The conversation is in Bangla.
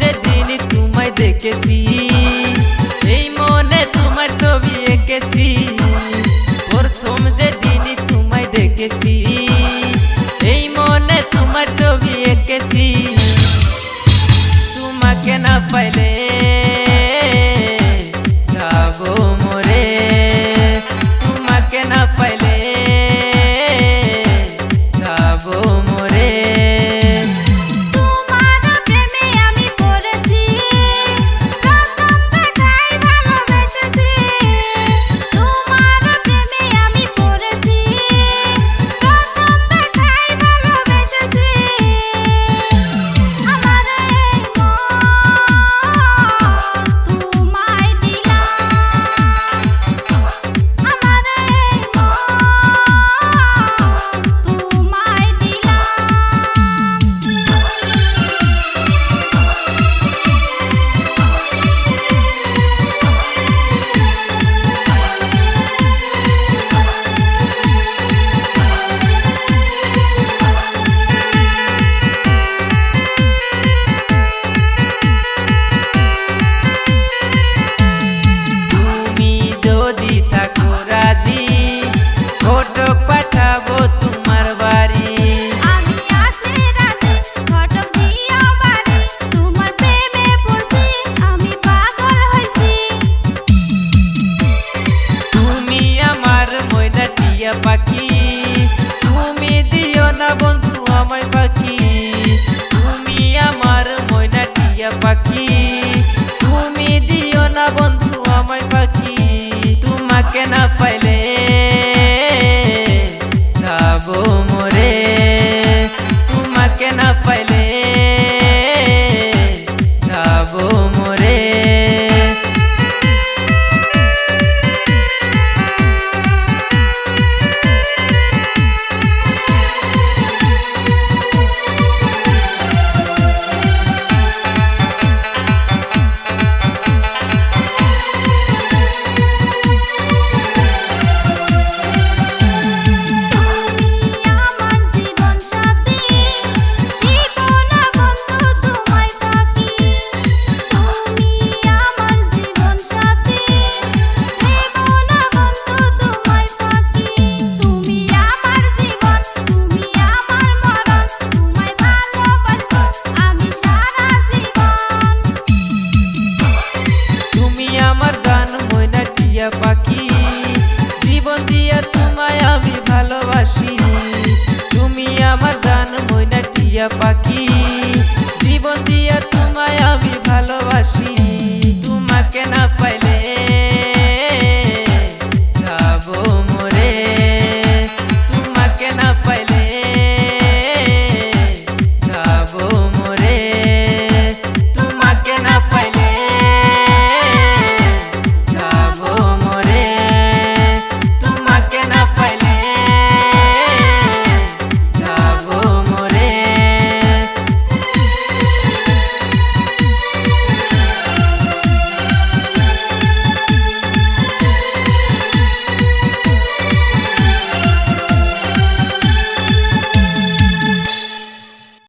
যেদিন তোমায় দেখেছি। এই মনে তোমার ছবি এঁকেছি। প্রথম যেদিন তোমায় দেখেছি। এই মনে তোমার ছবি এঁকেছি। তোমাকে না পাইলে না বন্ধু আমায় পাখি। তুমি আমার ময়না টিয়া পাখি। তুমি দিও না বন্ধু টিয়া পাখি। জীবন দিয়া তোমার